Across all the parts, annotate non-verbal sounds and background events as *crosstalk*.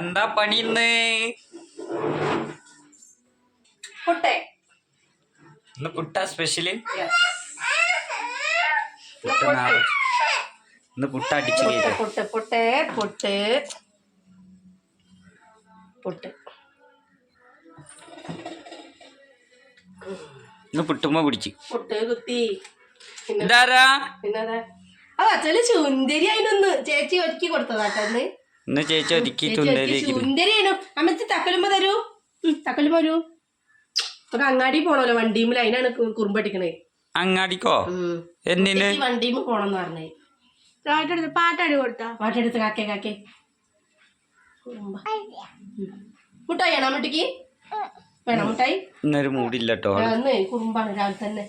എന്താ പണി ഇന്ന്? പുട്ടേ. ഇന്ന് പുട്ട സ്പെഷ്യൽ? Yes. പുട്ട് നാളെ ഇന്ന് പുട്ട അടിച്ചു പുട്ട് പുട്ട് പുട്ടേ പുട്ട്. പുട്ട്. ഇന്ന് പുട്ടുമ്മ പിടിച്ചു. പുട്ട് കുത്തി. എന്താ ഇതാരാ? പിന്നെ ആ ചെല ചുന്ദരി അതിനൊന്ന് ചേച്ചി ഒരുക്കി കൊടുത്തതാട്ടോ ഇന്ന് ഇന്ന് ചേച്ചി ഒതുക്കി അമ്മച്ചി തക്കലുമ്പ തരൂ. ഉം, തക്കലുമ്പ വരൂ ഇപ്പൊ അങ്ങാടി പോണല്ലോ വണ്ടിയുമ്മിൽ അതിനാണ് കു- കുറുമ്പടിക്കണേ. അങ്ങാടിക്കോ? എന്തിന്? വണ്ടിയുമ്പ് പോണെന്ന് പറഞ്ഞേ. പാട്ടെടുത്ത് പാട്ടാടി കൊടുത്താ? പാട്ടെടുത്ത് കാക്കേ കാക്കേ. കുറുമ്പ. മുട്ടായി ആണോ മുട്ടിക്ക് വേണം മുട്ടായി? ഇന്നൊരു മൂടില്ല കേട്ടോ കുറുമ്പാണ് രാവിലെ തന്നെ.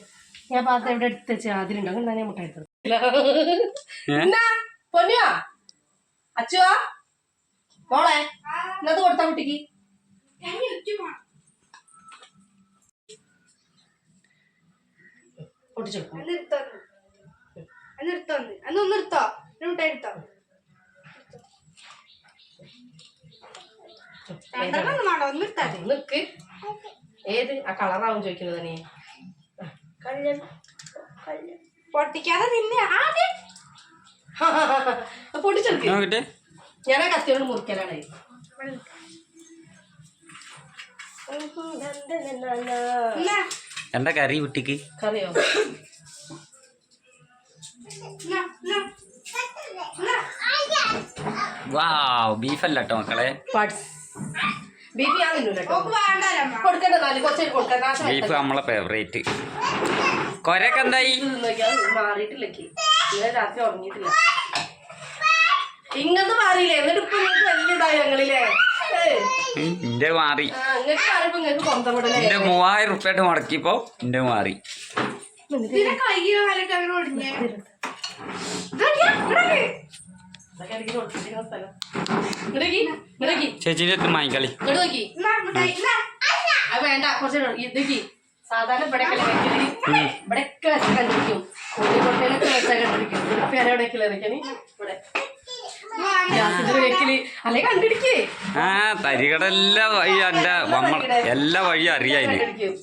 ഞാൻ പാത്രം ഇവിടെ എടുത്ത് വെച്ച് അതിലുണ്ടോ. എന്നാ മുട്ടായി എന്നാ പൊന്നുവാ അച്ചുവാ? മോളെ എന്നത് കൊടുത്താ കുട്ടിക്ക്. നിർത്തോ അന്ന് നിർത്തോ. മുട്ടായി എടുത്തോ. നിക്ക്. ഏത്? ആ കളറാവും ചോദിക്കുന്നത് പൊട്ടിക്കാതെ നിന്നെ ആദ്യം. *laughs* ഞാൻ കത്തിയോട് മുറിക്കലാണ്. എന്താ കറി കുട്ടിക്ക്? കറിയോ? വാ ബീഫല്ല കേട്ടോ മക്കളെ. പാട്സ് ബീഫ് ഞാൻ ബീഫ് നമ്മളെ ഫേവറേറ്റ് കൊരക്കെന്തായി? ഇന്നലെ രാത്രി ഉറങ്ങിയിട്ടില്ല. ഇങ്ങന്ന് മാറിയില്ലേ? എന്നിട്ട് ഇപ്പൊ നിങ്ങൾക്ക് വലിയ ഇതായി ഞങ്ങളില്ലേ എന്റെ മാറി. കൊന്തപ്പെടലേ ഇന്റെ മൂവായിരം റുപ്യായിട്ട് മുടക്കിയപ്പോ എന്റെ മാറി. ചേച്ചിന്റെ അടുത്ത് വാങ്ങിക്കളി. ഇങ്ങട് വേണ്ട കുറച്ച് സാധാരണ ഇവിടെയൊക്കെ വെക്കൽ? ഇവിടെയൊക്കെ വെച്ചാൽ കണ്ടിരിക്കും കോഴിക്കോട്ടയിലൊക്കെ വെച്ചാൽ കണ്ടിരിക്കും ഇപ്പൊ ഞാൻ എവിടെയൊക്കെ വെക്കൽ? ഇവിടെ. ആ തരികട എല്ലാ വഴി എന്റെ നമ്മൾ എല്ലാ വഴിയും അറിയാം ഇതിന് കണ്ടിരിക്കും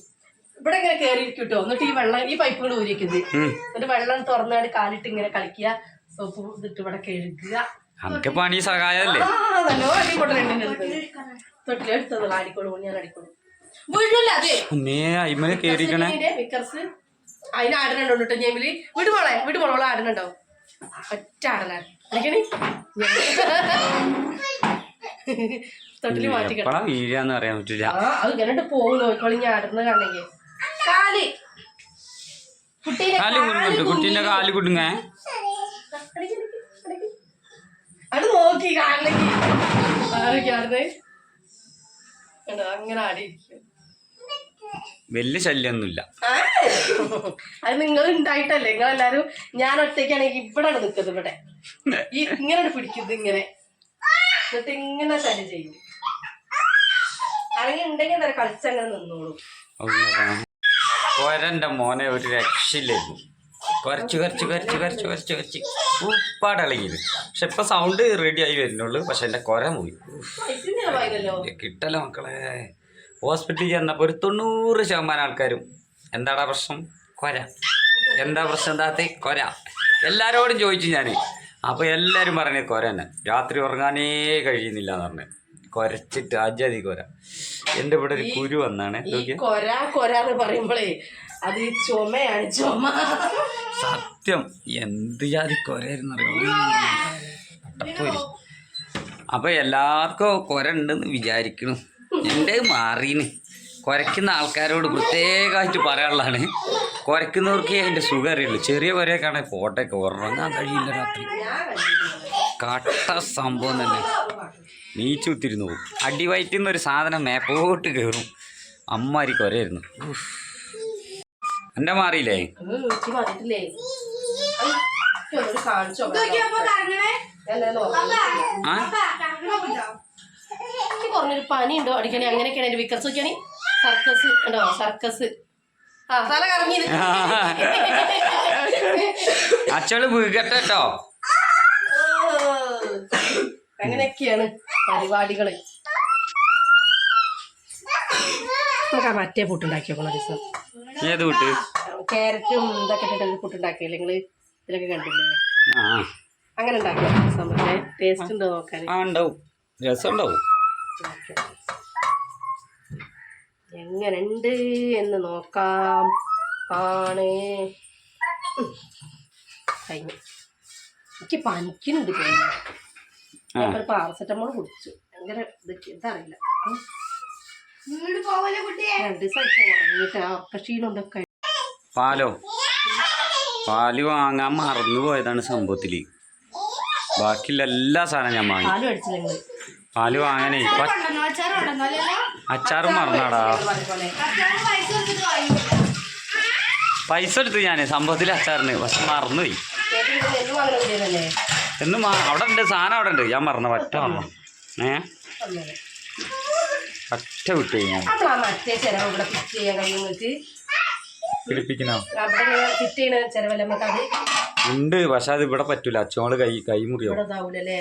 ഇവിടെ ഇങ്ങനെ കേറിയിരിക്കും കേട്ടോ എന്നിട്ട് ഈ വെള്ളം ഈ പൈപ്പുകൾ ഊരിക്കുന്നത്. എന്നിട്ട് വെള്ളം തുറന്നാണ്ട് കാലിട്ട് ഇങ്ങനെ കളിക്കുക. സോപ്പ് ഇതിട്ട് ഇവിടെ കഴുകുക. നമുക്ക് പണി സഹായല്ലേ? തൊട്ടിലെടുത്തത് അടിക്കോളൂ ഞാൻ അടിക്കോളൂ. വീടില്ല അതെ? അയിമല കേറിക്കണേ. മിക്കർസ് അതിന് ആടനുണ്ടോ കേട്ടോ ഞേമിൽ വീട് മോളെ വീട് മോളെ ആടനുണ്ടോ ഒറ്റ ആടനാണ് അടിക്കണേ *laughs* തൊട്ടിൽ മാറ്റിക്കണം എപ്പഴാ വീഴാന്ന് പറയാൻ പറ്റില്ല അത് ഇങ്ങനെ പോകും ഞാൻ കാൽ. കുട്ടീനെ കാൽ കുടുങ്ങുന്നുണ്ട്. കുട്ടീന്റെ കാൽ കുടുങ്ങേ? അത് നോക്കി അങ്ങനെ ആടിയിരിക്കും വലിയ ശല്യൊന്നുമില്ല. അത് നിങ്ങൾ ഉണ്ടായിട്ടല്ലേ? നിങ്ങൾ എല്ലാരും ഞാൻ ഒറ്റയ്ക്കാണെങ്കിൽ ഇവിടെ നിൽക്കുന്നത് ഇവിടെ. ഈ ഇങ്ങനെ പിടിക്കുന്നത് ഇങ്ങനെ എന്നിട്ട് ഇങ്ങനെ തന്നെ ചെയ്യും. അല്ലെങ്കിൽ ഉണ്ടെങ്കിൽ എന്താ കളിച്ചങ്ങനെ നിന്നോളൂ. കൊരന്റെ മോനെ ഒരു രക്ഷയില്ലായിരുന്നു കുറച്ച് കുറച്ച് കുറച്ച് കുറച്ച് കുറച്ച് കുറച്ച് ഉപ്പാടളകിയത് പക്ഷെ ഇപ്പൊ സൗണ്ട് റെഡി ആയി വരുന്നുള്ളൂ. പക്ഷെ എന്റെ കൊര പോയി. കിട്ടല്ലോ മക്കളെ. ഹോസ്പിറ്റലിൽ ചെന്നപ്പോൾ ഒരു തൊണ്ണൂറ് ശതമാനം ആൾക്കാരും എന്താടാ പ്രശ്നം? കൊര. എന്താ പ്രശ്നം? എന്താ കൊര. എല്ലാരോടും ചോദിച്ചു ഞാൻ അപ്പോൾ എല്ലാവരും പറഞ്ഞു കൊര തന്നെ രാത്രി ഉറങ്ങാനേ കഴിയുന്നില്ല എന്ന് പറഞ്ഞു. കൊരച്ചിട്ട് ആജാതി കൊര. എന്റെ ഇവിടെ ഒരു കുരു വന്നാണ്? കൊര കൊര എന്ന് പറയുമ്പോഴേ അത് ചുമയാണ് ചുമ. സത്യം. എന്ത് ജാതി കൊരയായിരുന്നു അറിയോ അപ്പോൾ അപ്പൊ എല്ലാവർക്കും കൊര ഉണ്ടെന്ന് വിചാരിക്കണം. *laughs* എന്റെ മാറീന്? കുരയ്ക്കുന്ന ആൾക്കാരോട് പ്രത്യേകമായിട്ട് പറയാനുള്ളതാണ്. കുരയ്ക്കുന്നവർക്ക് അതിന്റെ സുഖം അറിയുള്ളൂ ചെറിയ കുരയൊക്കെയാണെങ്കിൽ കോട്ടയൊക്കെ ഉറങ്ങാൻ കഴിയില്ല രാത്രി. കട്ട സംഭവം തന്നെ. നീച്ചു കുത്തിരുന്നു പോകും അടിവയറ്റിൽ നിന്ന് ഒരു സാധനം മേപ്പോട്ട് കയറും. അമ്മാരി കുരയായിരുന്നു. എന്റെ മാറിയില്ലേ? ആ? പറഞ്ഞൊരു പനിയുണ്ടോ? അടിക്കണേ അങ്ങനെയൊക്കെയാണ് എന്റെ നോക്കിയാണി. സർക്കസ് ഉണ്ടോ? സർക്കസ്. ആ തല കറങ്ങി അച്ചോൾ വീകട്ടെ കേട്ടോ അങ്ങനെയൊക്കെയാണ് പരിപാടികൾ. നമുക്ക് ആ മറ്റേ പുട്ടുണ്ടാക്കിയോ ദിവസം? ഏത് പുട്ട്? ക്യാരറ്റും ഇതൊക്കെ ഇട്ടിട്ട് പുട്ടുണ്ടാക്കിയില്ലേ നിങ്ങൾ? ഇതിലൊക്കെ കണ്ടില്ലേ? അങ്ങനെ ഉണ്ടാക്കിയ? ദിവസം പക്ഷേ ടേസ്റ്റ് ഉണ്ടോ നോക്കാൻ? ആ ഉണ്ടാവും. രസം ഉണ്ടാവും എങ്ങനുണ്ട് എന്ന് നോക്കാം. ആണ്. കഴിഞ്ഞു. എനിക്ക് പനിക്കുന്നുണ്ട് കഴിഞ്ഞു. ഞാൻ പാരസെറ്റമോൾ കുടിച്ചു. ഭയങ്കര ഇത് ഇതറിയില്ല. രണ്ട് ദിവസമായിട്ട് ഉറങ്ങിയിട്ട് ഇതൊക്കെ പാലോ? പാൽ വാങ്ങാൻ മറന്നു പോയതാണ് സംഭവത്തിൽ. ബാക്കിയുള്ള എല്ലാ സാധനം ഞാൻ വാങ്ങി. പാലും വാങ്ങാനേ അച്ചാർ അച്ചാറും മറന്നാടാ. പൈസ എടുത്തു ഞാൻ സംഭവത്തിൽ അച്ചാറിന് പക്ഷെ മറന്നുപോയി. എന്നും അവിടെ ഉണ്ട് സാധനം അവിടെ ഉണ്ട്. ഞാൻ മറന്നു പറ്റ മറന്നു. ഏ? ഒറ്റ പറ്റ വിട്ടു ഞാൻ. പിടിപ്പിക്കണോ? ഉണ്ട് പക്ഷെ അത് ഇവിടെ പറ്റൂല. അച്ഛനോട് കൈ കൈ മുറിയോ? ഇവിടെ ഇതാവൂലല്ലേ?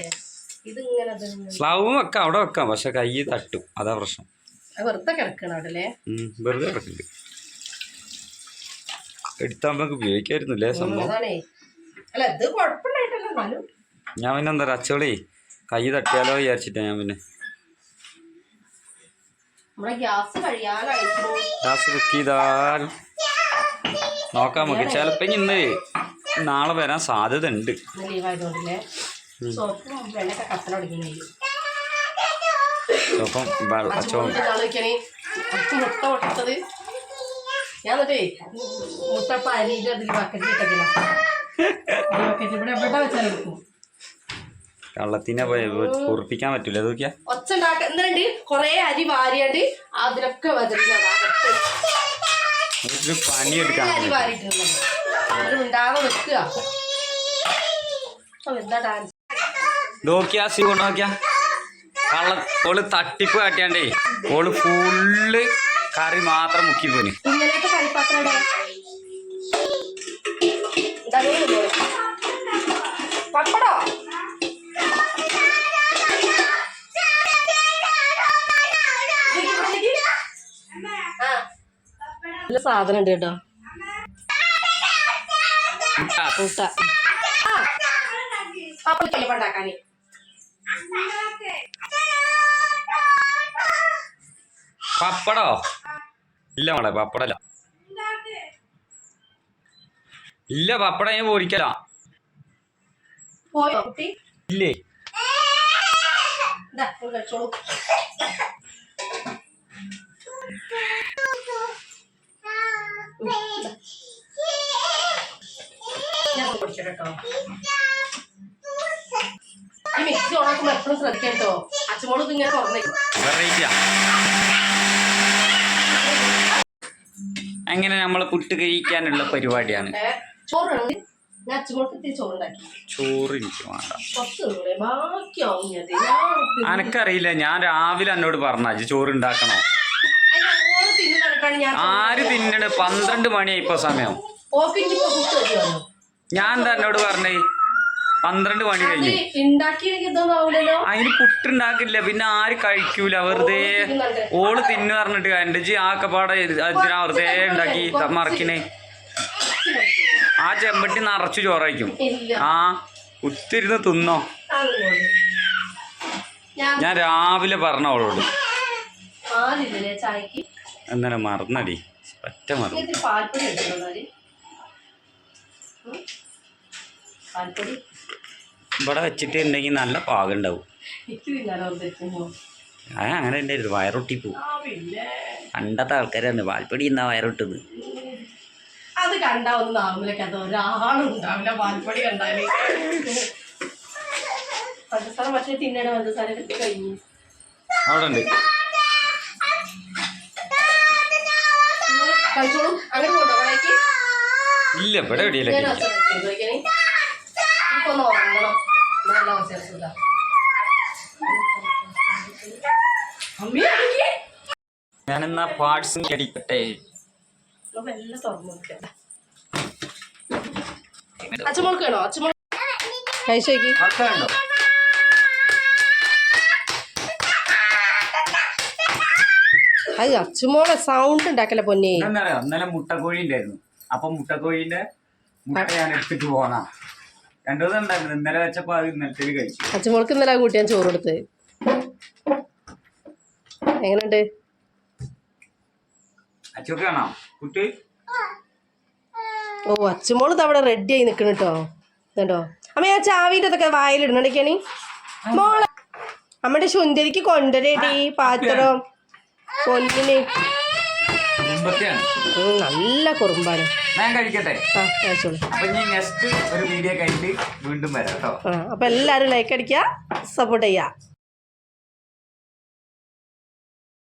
ഇതിങ്ങനെ ഇത് ഇങ്ങനെ. സ്ലവും വെക്കാം അവിടെ വെക്കാം. പക്ഷെ കൈ തട്ടും. അതാ പ്രശ്നം. വെറുതെ കിടക്കണം അവിടെ അല്ലേ? വെറുതെ കിടക്കില്ല എടുത്താൽ നമുക്ക് ഉപയോഗിക്കായിരുന്നില്ലേ സംഭവം? അല്ല ഇത് കുഴപ്പമുണ്ടായിട്ടല്ല എന്നാലും. ഞാൻ പിന്നെ എന്താ അച്ചോളി കൈ തട്ടിയാലോ വിചാരിച്ചിട്ടാ ഞാൻ പിന്നെ. ഗ്യാസ് ബുക്ക് ചെയ്താൽ നോക്കാം നമുക്ക്. ചിലപ്പോ ഇന്ന് നാളെ വരാൻ സാധ്യത ഉണ്ട് ഇന്ന് ലീവ് ആയതുകൊണ്ടല്ലേ സോപ്പും വെള്ളമൊക്കെ കത്തല തുടങ്ങി അപ്പം വെള്ള- അച്ചോ നാളേക്കാണ് മുട്ട പൊട്ടത് ഞാൻ എന്നിട്ടേ മുട്ട പരിയുടെ അതിൽ ബക്കറ്റ് ഇവിടെ എവിടെ വെച്ചാൽ എടുക്കും. കള്ളത്തിനെ പൊറിപ്പിക്കാൻ പറ്റൂല നോക്കിയാ. ഒച്ച ഉണ്ടാക്കുന്നുണ്ട് കൊറേ അരി വാരിയാണ്ട് അതിലൊക്കെ പണി പണിയെടുക്കാൻ അരി മിണ്ടാതെ വെക്കുക എന്താ ഡാൻസ് നോക്കിയാ സി നോക്കിയാ. കള്ള ഓൾ തട്ടിപ്പ് കാട്ടിയാണ്ടേ. ഓൾ ഫുള്ള് കറി മാത്രം മുക്കി പോയി പപ്പടോ? ആ. നല്ല സാധനം ഉണ്ട് കേട്ടോ. കൂട്ട പപ്പടക്കല്ലേ പണ്ടാക്കാന് പപ്പടോ? ഇല്ല മോളെ പപ്പടല്ല. ഇല്ല പപ്പടം ഞാൻ പോരിക്കല. ഇല്ലേ? മിക്സി ഓണാക്കുമ്പോൾ എപ്പോഴും ശ്രദ്ധിക്കാം കേട്ടോ അച്ഛമോൾ ഇത് ഇങ്ങനെ തുറന്നേക്കും അങ്ങനെ നമ്മൾ പുട്ട് കഴിക്കാനുള്ള പരിപാടിയാണ്. വേണ്ട. അനക്കറിയില്ല ഞാൻ രാവിലെ എന്നോട് പറഞ്ഞു ചോറ് ഉണ്ടാക്കണോ ആര് തിന്നണ്? പന്ത്രണ്ട് മണിയായി ഇപ്പൊ സമയം. ഞാൻ എന്താ എന്നോട് പറഞ്ഞേ? പന്ത്രണ്ട് മണി കഴിഞ്ഞു. അതിന് പുട്ടുണ്ടാക്കില്ല പിന്നെ ആര് കഴിക്കൂല വെറുതെ ഓൾ തിന്നു പറഞ്ഞിട്ട് എന്റെ ജി ആക്കപ്പാടെ അതിനാ വെറുതെ ഉണ്ടാക്കി മറക്കിനെ ആ ചെമ്പട്ടി നിറച്ചു ചോറയ്ക്കും. ആ കുത്തിരുന്ന് തിന്നോ. ഞാൻ രാവിലെ പറഞ്ഞ അവളോട് എന്നാലും മറന്നടി. പറ്റ മറന്നു. പാൽപ്പൊടി? ഇവിടെ വെച്ചിട്ട് ഉണ്ടെങ്കിൽ നല്ല പാകം ഉണ്ടാവും ആ അങ്ങനെ ഉണ്ടായിരുന്നു വയറൊട്ടി പോവും കണ്ടത്തെ പണ്ടത്തെ ആൾക്കാരാണ് പാൽപ്പൊടി എന്നാ വയറൊട്ടത് അത് കണ്ടാ ഒന്നും നാവിലേക്ക് അത് ഒരാളും ഉണ്ടാവില്ല പാൽപ്പൊടി കണ്ടാൽ. പഞ്ചസാര പക്ഷേ തിന്നണ. പഞ്ചസാര കിട്ടി കഴിഞ്ഞു. അവിടെ ഉണ്ട് നിങ്ങൾ കഴിച്ചോളൂ. അങ്ങനെ കൊണ്ടോ ഇല്ല ഇവിടെ എവിടെയല്ലേ നേരത്തെ ഒന്ന് ഉറങ്ങണം നല്ല വിശേഷത ഞാനെന്നാ പാർട്സും അടിക്കട്ടെ എല്ലാം തുറന്നു നോക്കാം അച്ഛമോൾക്ക് അച്ചുമോളെ സൗണ്ട് ഉണ്ടാക്കല പൊന്നേ? അന്നലെ മുട്ടക്കോഴി ഉണ്ടായിരുന്നു. അപ്പൊ മുട്ടക്കോഴിന്റെ മുട്ട ഞാൻ എടുത്തിട്ട് പോണ രണ്ടു ദിവസം ഉണ്ടായിരുന്നു. ഇന്നലെ വെച്ചപ്പോ അത് ഇന്നലത്തേക്ക് കഴിച്ചു. അച്ചുമോൾക്ക് ഇന്നലെ കൂട്ടി ഞാൻ ചോറ് കൊടുത്ത് എങ്ങനെയുണ്ട്? കുട്ടി? ഓ അച്ഛമോൾ ഇത് അവിടെ റെഡി ആയി നിക്കണ കേട്ടോ കേട്ടോ അമ്മ ഞാൻ ചാവിന്റെ അതൊക്കെ വായിലിടണടിക്കണി മോളെ. അമ്മയുടെ ശുന്ദരിക്ക് കൊണ്ടുവരേടി പാത്രം. പൊന്നിന് നല്ല കുറുമ്പാണ്. ഞാൻ കഴിക്കട്ടെ. അപ്പൊ ഇനി നെക്സ്റ്റ് ഒരു വീഡിയോ കഴിഞ്ഞിട്ട് വീണ്ടും വരാം കേട്ടോ അപ്പൊ എല്ലാരും ലൈക്ക് അടിക്കുക സപ്പോർട്ട് ചെയ്യുക.